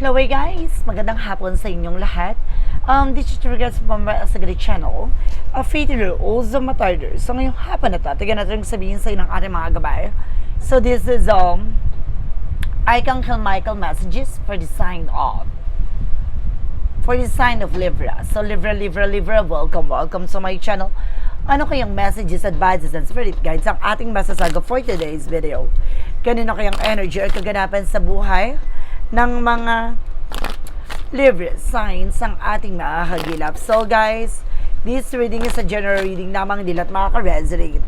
Hello guys! Magandang hapon sa inyong lahat. Um, this is Trigas from my Asagari channel. A faith rules of Matarder. So ngayong hapon na to, tignan natin sabihin sa ng ating mga gabay. So this is um Archangel Michael messages for the sign of for the sign of Libra. So Libra, Libra, Libra, welcome, welcome to my channel. Ano kayang messages, advices, and spirit guides ang ating masasaga for today's video? Kanino kayang energy or kaganapan sa buhay ng mga Libra signs ang ating makakagilap. So guys, this reading is a general reading lamang din at makaka-resonate.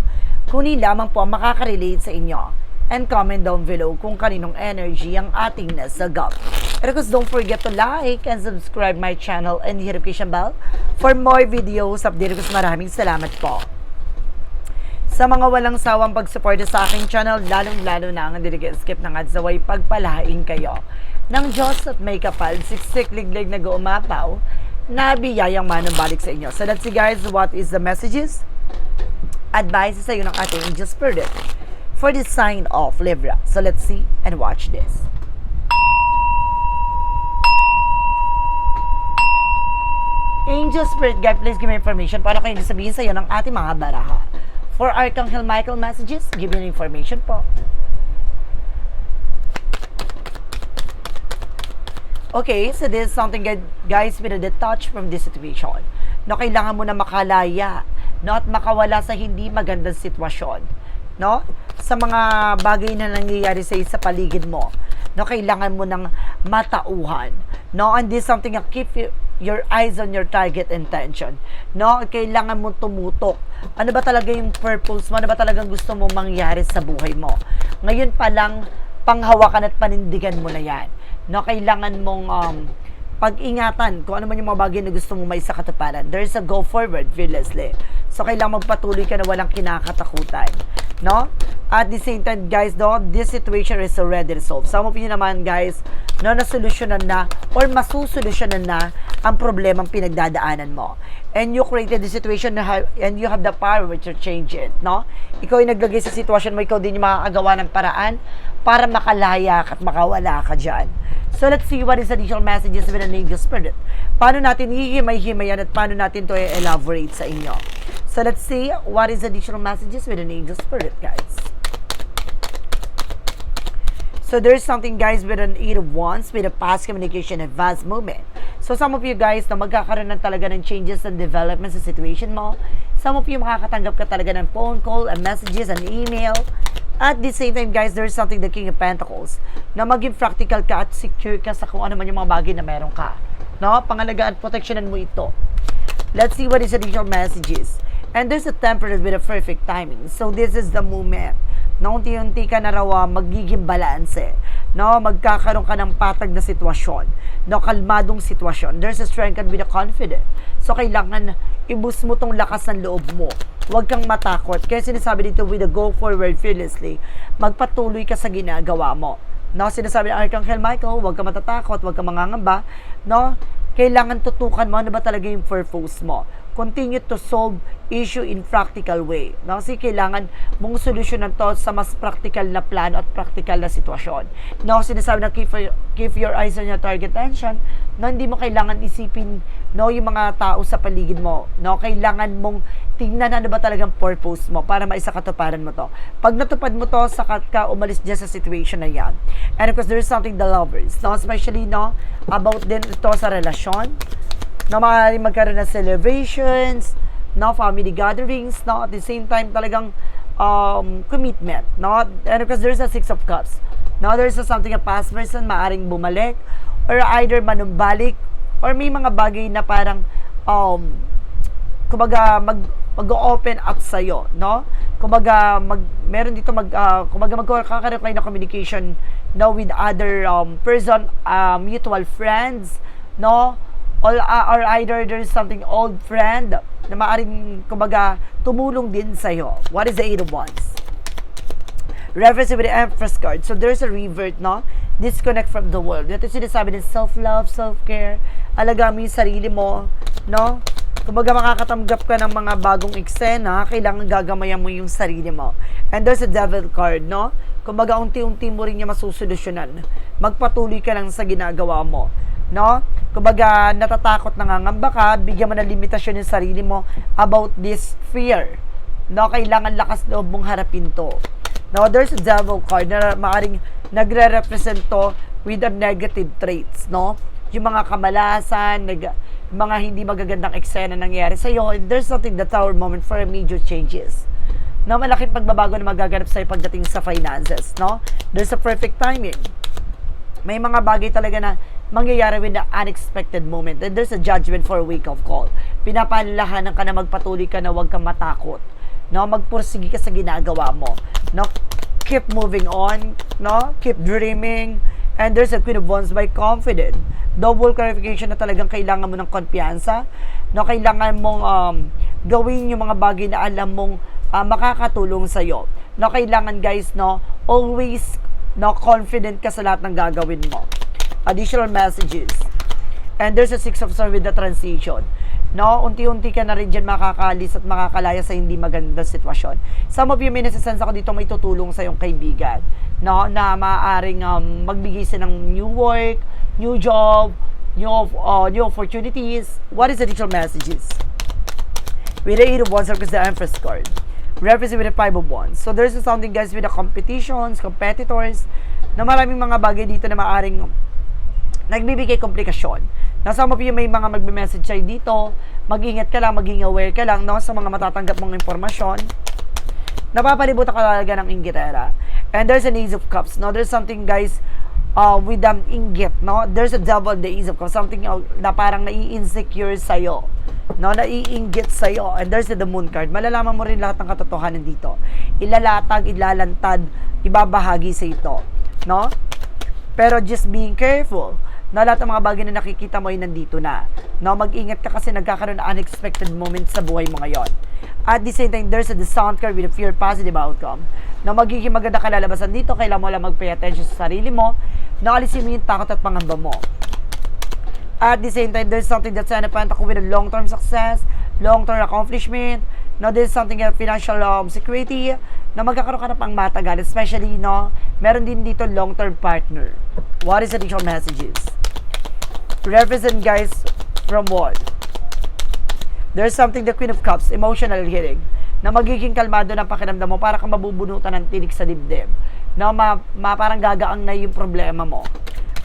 Kunin lamang po ang makaka-relate sa inyo. And comment down below kung kaninong energy ang ating nasagap. And of course, don't forget to like and subscribe my channel and hit notification bell for more videos. Update ko maraming salamat po. Sa mga walang sawang pagsuporta sa aking channel, lalong-lalo na ang hindi skip ng ads away, pagpalain kayo ng Diyos at may kapal, siksik liglig na umapaw, na biyayang manambalik sa inyo. So that's it guys, what is the messages? Advice sa iyo ng ating angel spirit for the sign of Libra. So let's see and watch this. Angel Spirit Guide, please give me information para kayo sabihin sa iyo ng ating mga baraha. For Archangel Michael messages, give me information po. Okay, so this is something gu- guys a detach from this situation. No, kailangan mo na makalaya, no, at makawala sa hindi magandang sitwasyon. No? Sa mga bagay na nangyayari sa sa paligid mo. No, kailangan mo ng matauhan. No, and this is something that keep you, your eyes on your target intention. No, kailangan mo tumutok. Ano ba talaga yung purpose mo? Ano ba talagang gusto mo mangyari sa buhay mo? Ngayon pa lang, panghawakan at panindigan mo na yan no, kailangan mong um, pag-ingatan kung ano man yung mga bagay na gusto mo may sa katuparan. There's a go forward, fearlessly. So, kailangan magpatuloy ka na walang kinakatakutan. No? At the same time, guys, no, this situation is already resolved. Some of you naman, guys, no, nasolusyonan na or masusolusyonan na ang problemang pinagdadaanan mo. And you created the situation na and you have the power to change it, no? Ikaw ay naglagay sa sitwasyon mo, ikaw din yung makakagawa ng paraan para makalaya ka at makawala ka dyan. So let's see what is additional messages with an angel spirit. Paano natin hihimay-himayan at paano natin to elaborate sa inyo. So let's see what is additional messages with an angel spirit, guys. So there's something guys with an eight of wands with a past communication advanced movement. So some of you guys na magkakaroon ng talaga ng changes and development sa situation mo. Some of you makakatanggap ka talaga ng phone call and messages and email. At the same time guys, there's something the King of Pentacles na maging practical ka at secure ka sa kung ano man yung mga bagay na meron ka. No? Pangalagaan at protectionan mo ito. Let's see what is additional messages. And there's a temperate with a perfect timing. So this is the moment na unti-unti ka na raw ah, magiging balanse. No, magkakaroon ka ng patag na sitwasyon. No, kalmadong sitwasyon. There's a strength and with a confidence. So, kailangan ibus mo tong lakas ng loob mo. Huwag kang matakot. Kaya sinasabi dito with a go forward fearlessly, magpatuloy ka sa ginagawa mo. No, sinasabi ng Archangel Michael, huwag ka matatakot, huwag ka mangangamba. No, kailangan tutukan mo ano ba talaga yung purpose mo. Continue to solve issue in practical way. No? Kasi kailangan mong solusyonan to sa mas practical na plano at practical na sitwasyon. No, sinasabi na keep, keep your eyes on your target attention, no, hindi mo kailangan isipin no, yung mga tao sa paligid mo. No, kailangan mong tingnan ano ba talagang purpose mo para maisakatuparan mo to. Pag natupad mo to, sakat ka umalis dyan sa situation na yan. And of course, there's something the lovers. No, especially, no, about din ito sa relasyon na maaaring magkaroon ng celebrations, no, family gatherings, no, at the same time talagang um, commitment, no, and because there's a six of cups, no, there's a something a past person maaring bumalik, or either manumbalik, or may mga bagay na parang, um, kumbaga, mag, mag-open up sa'yo, no? Kumbaga, mag, meron dito mag, uh, kumbaga, magkakaroon kayo ng communication, no, with other um, person, uh, mutual friends, no? Or, uh, or either there's something old friend na maaring, kumbaga, tumulong din sa'yo. What is the Eight of Wands? Reference with the Empress card. So, there's a revert, no? Disconnect from the world. Ito sinasabi ng self-love, self-care, alaga mo yung sarili mo, no? Kumbaga makakatanggap ka ng mga bagong eksena, kailangan gagamayan mo yung sarili mo. And there's a devil card, no? Kumbaga unti-unti mo rin niya masusolusyonan. Magpatuloy ka lang sa ginagawa mo. No? Kumbaga natatakot, nangangamba ka, bigyan mo ng limitasyon yung sarili mo about this fear. No? Kailangan lakas loob mong harapin to. No, there's a devil card na maaring nagre-represent to with the negative traits, no? Yung mga kamalasan, nag, mga hindi magagandang eksena nangyayari sa iyo, there's something the tower moment for major changes. No, malaking pagbabago na magaganap sa pagdating sa finances, no? There's a perfect timing. May mga bagay talaga na mangyayari with the unexpected moment. And there's a judgment for a wake-up call. Pinapalahanan ka na magpatuloy ka na huwag kang matakot. No, magpursige ka sa ginagawa mo. No, keep moving on, no? Keep dreaming. And there's a Queen of Wands by confident. Double clarification na talagang kailangan mo ng kumpiyansa. No, kailangan mong um, gawin yung mga bagay na alam mong uh, makakatulong sa iyo. No, kailangan guys, no, always no confident ka sa lahat ng gagawin mo. Additional messages. And there's a six of swords with the transition. No, unti-unti ka na rin dyan makakalis at makakalaya sa hindi magandang sitwasyon. Some of you may nasisense ako dito may tutulong sa iyong kaibigan. No, na maaaring um, magbigay sa ng new work, new job, new, uh, new opportunities. What is the additional messages? With the Eight of Wands, because the Empress card. Represent with the Five of Wands. So there's something guys with the competitions, competitors, na maraming mga bagay dito na maaaring nagbibigay komplikasyon. Na some of you may mga magme-message sa'yo dito, mag-ingat ka lang, maging aware ka lang no, sa mga matatanggap mong impormasyon. Napapalibutan ka talaga ng inggitera. And there's an Ace of Cups. No? There's something guys uh, with an inggit. No? There's a devil in the Ace of Cups. Something na parang nai-insecure sa'yo. No? Naiinggit sa'yo. And there's the Moon card. Malalaman mo rin lahat ng katotohanan dito. Ilalatag, ilalantad, ibabahagi sa ito. No? Pero just being careful na lahat ng mga bagay na nakikita mo ay nandito na. No, mag-ingat ka kasi nagkakaroon ng unexpected moments sa buhay mo ngayon. At the same time, there's a discount card with a fear positive outcome. Na magiging maganda kalalabasan dito, kailangan mo lang mag-pay attention sa sarili mo, na alisin mo yung takot at pangamba mo. At the same time, there's something that's an pentacle with a long-term success, long-term accomplishment, no, there's something uh, financial um, security, na magkakaroon ka na pang matagal, especially, no, meron din dito long-term partner. What is additional messages? Represent guys from what? There's something the Queen of Cups, emotional healing, na magiging kalmado ng pakiramdam mo para kang mabubunutan ng tinik sa dibdib. Na ma, ma parang gagaang na yung problema mo.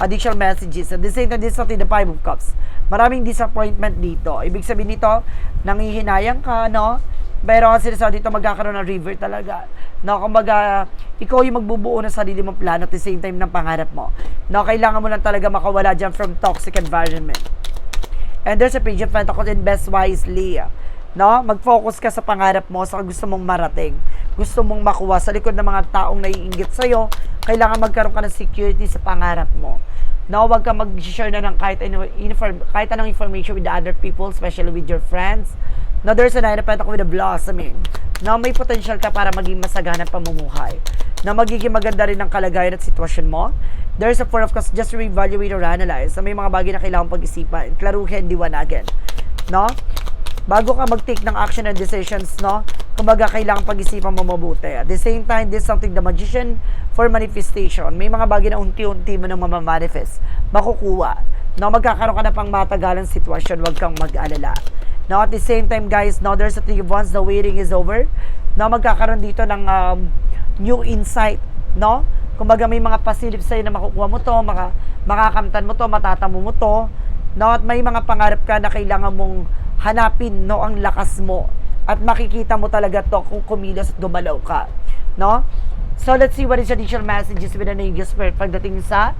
Additional messages. At the same time, this is the Five of Cups. Maraming disappointment dito. Ibig sabihin nito, nangihinayang ka, no? Pero kasi sa dito magkakaroon ng river talaga. No, kumbaga, ikaw yung magbubuo ng sarili mong plano at the same time ng pangarap mo. No, kailangan mo lang talaga makawala dyan from toxic environment. And there's a page of pentacles invest wisely. No? Mag-focus ka sa pangarap mo, sa gusto mong marating. Gusto mong makuha sa likod ng mga taong naiinggit sa'yo, kailangan magkaroon ka ng security sa pangarap mo. No, wag ka mag-share na ng kahit, ano, inform, kahit anong information with the other people, especially with your friends. No, there's a nine of pentacles with a blossoming. No, may potential ka para maging masagana pamumuhay. Na magiging maganda rin ang kalagayan at sitwasyon mo. There's a four of cups, just re-evaluate or analyze. Na may mga bagay na kailangan pag-isipan, klaruhin, diwanagan. No? bago ka mag-take ng action and decisions, no? Kumbaga, kailangan pag-isipan mo mabuti. At the same time, this is something the magician for manifestation. May mga bagay na unti-unti mo nang mamamanifest. Makukuha. No, magkakaroon ka na pang matagalang sitwasyon, wag kang mag-alala. No, at the same time, guys, no, there's a thing once the waiting is over, no, magkakaroon dito ng um, new insight, no? Kumbaga, may mga pasilip sa'yo na makukuha mo to, maka, makakamtan mo to, matatamo mo to, no? At may mga pangarap ka na kailangan mong hanapin no ang lakas mo at makikita mo talaga to kung kumilos at gumalaw ka no so let's see what is additional messages with an angel spirit pagdating sa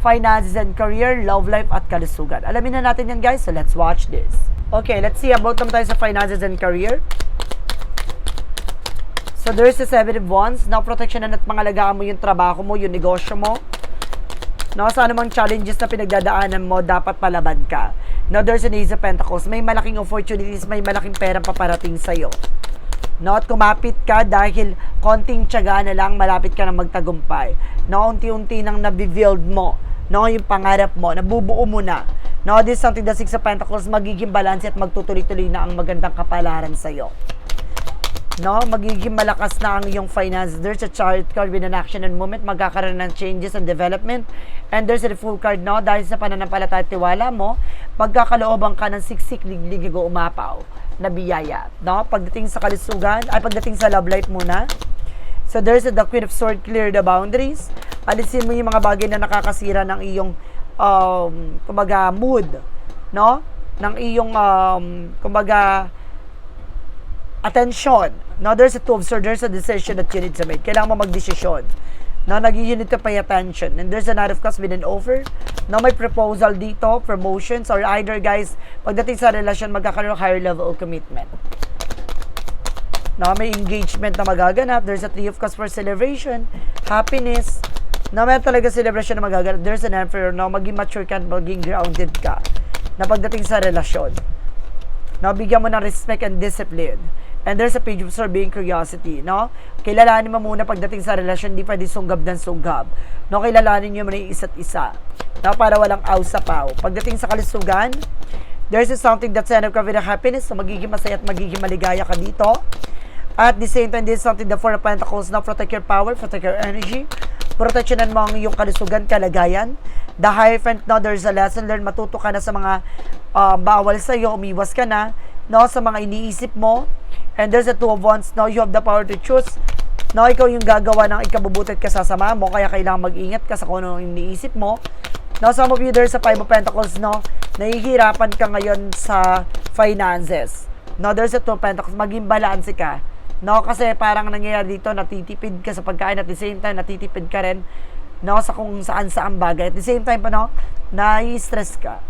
finances and career, love life at kalusugan. Alamin na natin yan guys, so let's watch this. Okay, let's see about naman tayo sa finances and career. So there's a seven of wands, na proteksyonan at pangalagaan mo yung trabaho mo, yung negosyo mo. No, sa anumang challenges na pinagdadaanan mo, dapat palaban ka. No, there's an Ace of Pentacles. May malaking opportunities, may malaking perang paparating sa'yo. No, at kumapit ka dahil konting tiyaga na lang, malapit ka na magtagumpay. No, unti-unti nang nabibuild mo. No, yung pangarap mo, nabubuo mo na. No, this is something the Six of Pentacles, magiging balance at magtutuloy-tuloy na ang magandang kapalaran sa'yo. No, magiging malakas na ang iyong finance. There's a chart card with an action and movement. Magkakaroon ng changes and development. And there's a full card, no? Dahil sa pananampalataya at tiwala mo, magkakalooban ka ng siksik, liglig, umapaw na biyaya. No? Pagdating sa kalusugan, ay pagdating sa love life muna, So there's a, the Queen of Swords, clear the boundaries. Alisin mo yung mga bagay na nakakasira ng iyong, um, kumbaga, mood, no? Ng iyong, um, kumbaga, attention. No, there's a two swords, there's a decision that you need to make. Kailangan mo magdesisyon. No, nag you need to pay attention. And there's a knight of cups with an offer. No, may proposal dito, promotions, or either guys, pagdating sa relasyon, magkakaroon ng higher level of commitment no, may engagement na magaganap. There's a three of cups for celebration, happiness. No, may talaga celebration na magaganap. There's an emperor, no, maging mature ka, maging grounded ka. Na pagdating sa relasyon. No, bigyan mo ng respect and discipline. And there's a page of sir being curiosity, no? Kilalanin mo muna pagdating sa relasyon, hindi pwede sunggab ng sunggab. No, kilalanin nyo muna yung isa't isa. No, para walang aw sa paw. Pagdating sa kalusugan, there's something that's end up with happiness, so magiging masaya at magiging maligaya ka dito. At the same time, this is something the Four of Pentacles na protect your power, protect your energy, proteksyonan mo ang iyong kalusugan, kalagayan. The Hierophant, no, there's a lesson learned, matuto ka na sa mga uh, bawal sa iyo, umiwas ka na, no, sa mga iniisip mo. And there's a Two of Wands, no, you have the power to choose. No, ikaw yung gagawa ng ikabubuti at kasasama mo, kaya kailangan mag-ingat ka sa kung ano iniisip mo. No, some of you there's a Five of Pentacles, no, nahihirapan ka ngayon sa finances. No, there's a Two of Pentacles, maging balanse ka No, kasi parang nangyayari dito, natitipid ka sa pagkain at the same time, natitipid ka rin no, sa kung saan saan bagay. At the same time pa, no, nai-stress ka.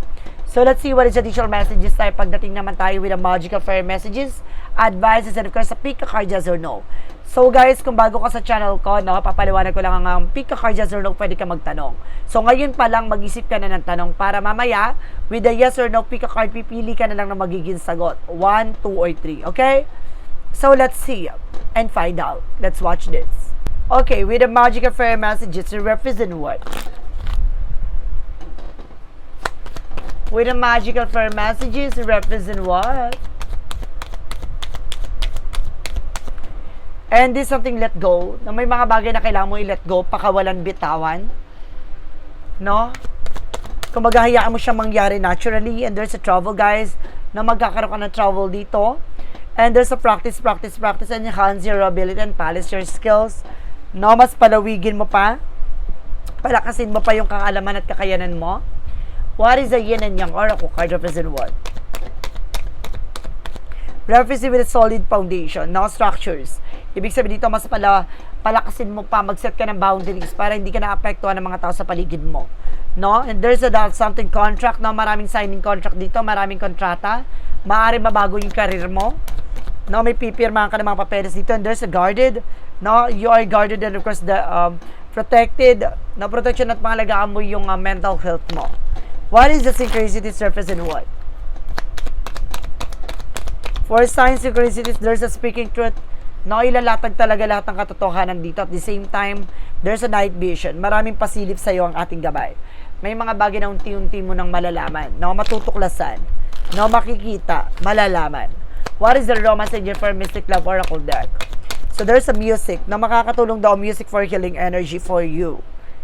So, let's see what is additional messages tayo pagdating naman tayo with the magical fairy messages, advices, and of course, sa pick a card yes or no. So guys, kung bago ka sa channel ko, no, papaliwanag ko lang ang um, pick a card yes or no, pwede ka magtanong. So ngayon pa lang, mag-isip ka na ng tanong para mamaya, with the yes or no pick a card, pipili ka na lang ng magiging sagot. 1, 2, or 3. Okay? So let's see and find out. Let's watch this. Okay, with the magic of fairy messages, it represent what? With the magical fairy messages, represent what? And this something let go. Na may mga bagay na kailangan mo i-let go, pakawalan bitawan. No? Kung maghahayaan mo siya mangyari naturally, and there's a trouble, guys, na magkakaroon ka ng trouble dito And there's a practice, practice, practice, and enhance your ability and polish your skills. No, mas palawigin mo pa. Palakasin mo pa yung kaalaman at kakayanan mo. What is the yin and yang oracle card represent what? Represent with a solid foundation, no structures. Ibig sabihin dito, mas pala, palakasin mo pa, mag-set ka ng boundaries para hindi ka na-apektuhan ng mga tao sa paligid mo. No? And there's a something contract, no? Maraming signing contract dito, maraming kontrata. Maaari mabago yung career mo. No, may pipirmahan ka ng mga papeles dito and there's a guarded. No, you are guarded and of course the um, protected. No, protection at pangalagaan mo yung uh, mental health mo. What is the synchronicity surface and what? For sign synchronicities, there's a speaking truth. No, ilalatag talaga lahat ng katotohanan dito. At the same time, there's a night vision. Maraming pasilip sa iyo ang ating gabay. May mga bagay na unti-unti mo nang malalaman. No, matutuklasan. No, makikita, malalaman. What is the romance angel for Mystic Love Oracle deck? So there's a music na makakatulong daw music for healing energy for you.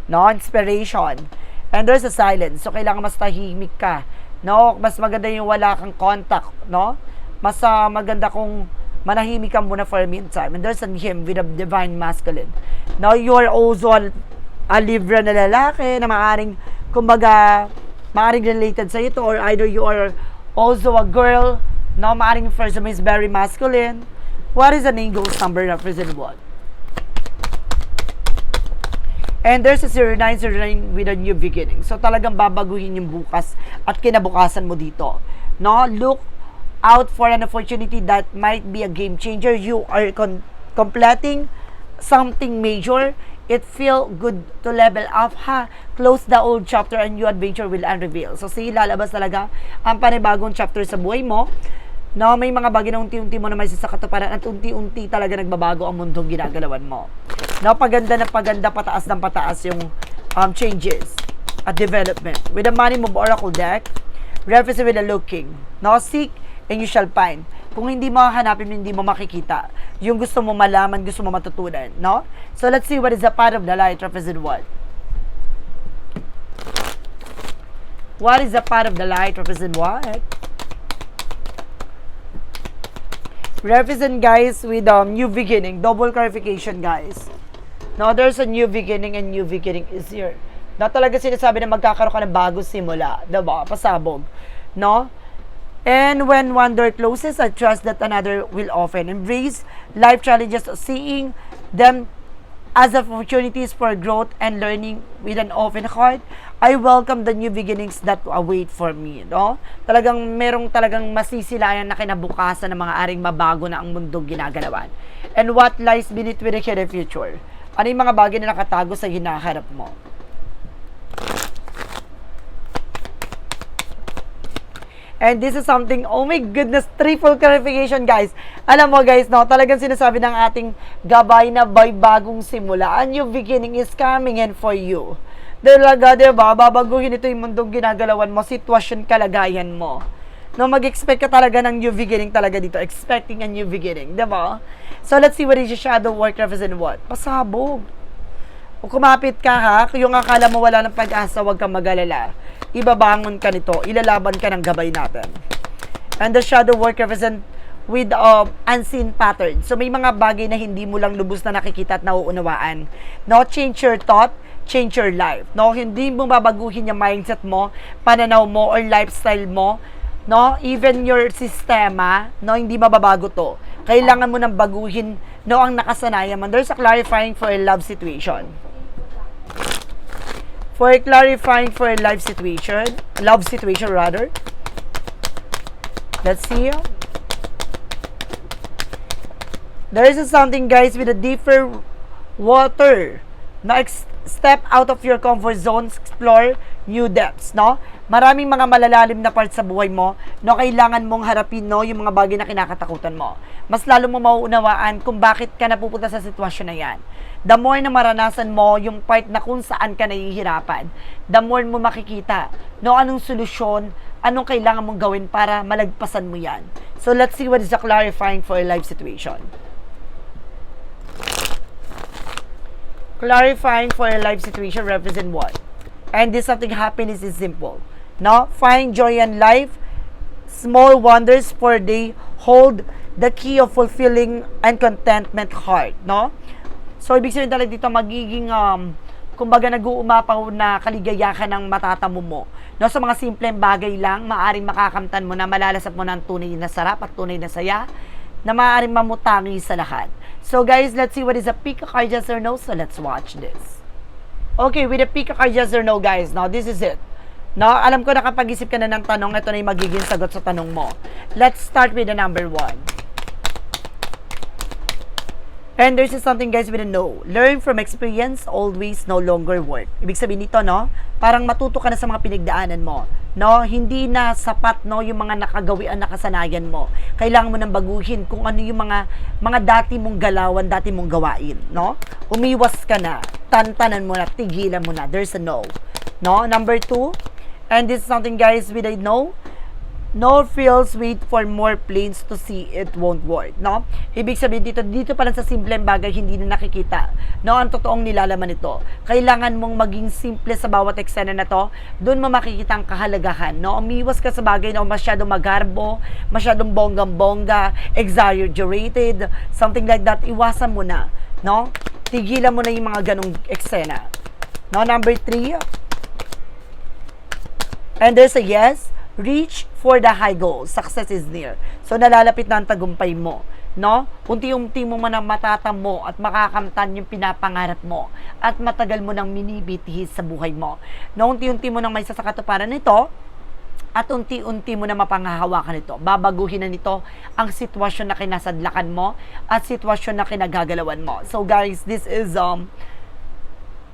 No? Inspiration. And there's a silence. So kailangan mas tahimik ka. No? Mas maganda yung wala kang contact. No? Mas uh, maganda kung manahimik ka muna for a meantime. And there's a hymn with a divine masculine. Now, you are also a, a Libra na lalaki na maaring, kumbaga, maaring related sa ito or either you are also a girl No, maaring first name is very masculine. What is an angel's number represent what? And there's a 0909 with a new beginning. So talagang babaguhin yung bukas at kinabukasan mo dito. No, look out for an opportunity that might be a game changer. You are con- completing something major it feel good to level up ha. Close the old chapter and new adventure will unreveal. So, sige, lalabas talaga ang panibagong chapter sa buhay mo No, may mga bagay na unti-unti mo na may sa katuparan at unti-unti talaga nagbabago ang mundong ginagalawan mo. No, paganda na paganda, pataas ng pataas yung um, changes at development. With the Money Move Oracle deck, represent with the looking. No? Seek and you shall find. Kung hindi mo hanapin, hindi mo makikita. Yung gusto mo malaman, gusto mo matutunan. No? So let's see what is the path of the light represent what? What is the path of the light represent what? Represent guys with um, new beginning. Double clarification guys. No, there's a new beginning and new beginning is here. Na talaga sinasabi na magkakaroon ka ng bagong simula. Diba? Pasabog. No? And when one door closes, I trust that another will open. Embrace life challenges, seeing them as opportunities for growth and learning with an open heart. I welcome the new beginnings that await for me. No? Talagang merong talagang masisilayan na kinabukasan ng mga aring mabago na ang mundong ginagalawan. And what lies beneath with the future? Ano yung mga bagay na nakatago sa hinaharap mo? And this is something, oh my goodness, triple clarification guys. Alam mo guys, no, talagang sinasabi ng ating gabay na by bagong simula. A new beginning is coming in for you. Talaga, di ba? Babaguhin ito yung mundong ginagalawan mo, sitwasyon, kalagayan mo. No, mag-expect ka talaga ng new beginning talaga dito. Expecting a new beginning, di ba? So, let's see what is your shadow work represent what? Pasabog. O kumapit ka ha, yung akala mo wala ng pag-asa, huwag kang mag-alala. Ibabangon ka nito, ilalaban ka ng gabay natin. And the shadow work represent with um, unseen pattern. So may mga bagay na hindi mo lang lubos na nakikita at nauunawaan. No, change your thought, change your life. No, hindi mo babaguhin yung mindset mo, pananaw mo or lifestyle mo. No, even your sistema, no, hindi mababago to. Kailangan mo nang baguhin no ang nakasanayan mo. There's a clarifying for a love situation for clarifying for a life situation, love situation rather. Let's see. There is something guys with a deeper water. Ex- step out of your comfort zone, explore new depths, no? Maraming mga malalalim na parts sa buhay mo, no, kailangan mong harapin, no, yung mga bagay na kinakatakutan mo. Mas lalo mo mauunawaan kung bakit ka napupunta sa sitwasyon na yan. The more na maranasan mo yung part na kung saan ka nahihirapan, the more mo makikita, no, anong solusyon, anong kailangan mong gawin para malagpasan mo yan. So, let's see what is the clarifying for a life situation. clarifying for a life situation represent what? And this something happiness is simple. No? Find joy in life. Small wonders for they hold the key of fulfilling and contentment heart. No? So, ibig sabihin talaga dito magiging um, kumbaga nag-uumapaw na kaligayahan ng matatamo mo. No, sa mga simpleng bagay lang, maaring makakamtan mo na malalasap mo ng tunay na sarap at tunay na saya na maaaring mamutangi sa lahat. So guys, let's see what is a pick a card yes or no. So let's watch this. Okay, with a pick a card yes or no guys. Now, this is it. No, alam ko nakapag-isip ka na ng tanong, ito na yung magiging sagot sa tanong mo. Let's start with the number one. And there's something guys with a no. Learn from experience, always no longer work. Ibig sabihin nito, no? Parang matuto ka na sa mga pinagdaanan mo. No? Hindi na sapat, no? Yung mga nakagawian, nakasanayan mo. Kailangan mo nang baguhin kung ano yung mga, mga dati mong galawan, dati mong gawain. No? Umiwas ka na. Tantanan mo na. Tigilan mo na. There's a no. No? Number two. And this is something guys with a no. No feels wait for more planes to see it won't work, no? Ibig sabihin dito, dito pa lang sa simpleng bagay hindi na nakikita, no? Ang totoong nilalaman nito. Kailangan mong maging simple sa bawat eksena na to, doon mo makikita ang kahalagahan, no? Umiwas ka sa bagay na masyadong magarbo, masyadong bonggang-bongga, exaggerated, something like that, iwasan mo na, no? Tigilan mo na yung mga ganong eksena. No, number three. And there's a yes, reach for the high goal. Success is near. So, nalalapit na ang tagumpay mo. No? Unti-unti mo man ang matatamo at makakamtan yung pinapangarap mo at matagal mo nang minibitihis sa buhay mo. No, unti-unti mo nang may sasakatuparan nito at unti-unti mo na mapanghahawakan nito. Babaguhin na nito ang sitwasyon na kinasadlakan mo at sitwasyon na kinagagalawan mo. So guys, this is um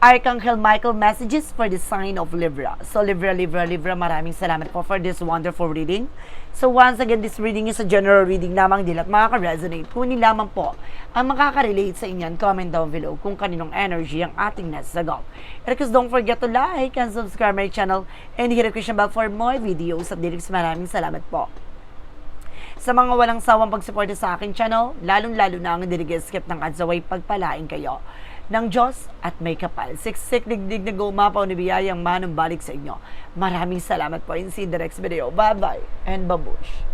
Archangel Michael messages for the sign of Libra. So Libra, Libra, Libra, maraming salamat po for this wonderful reading. So once again, this reading is a general reading lamang din at makaka-resonate. Kunin lamang po ang makaka-relate sa inyan. Comment down below kung kaninong energy ang ating nasagap. And don't forget to like and subscribe my channel and hit the question bell for more videos at lyrics. Maraming salamat po sa mga walang sawang pagsuporta sa aking channel, lalong-lalo na ang skip ng adsaway pagpalain kayo ng Diyos at may kapal. Siksik digdig na gumapaw ni biyayang manumbalik sa inyo. Maraming salamat po in see the next video. Bye-bye and babush.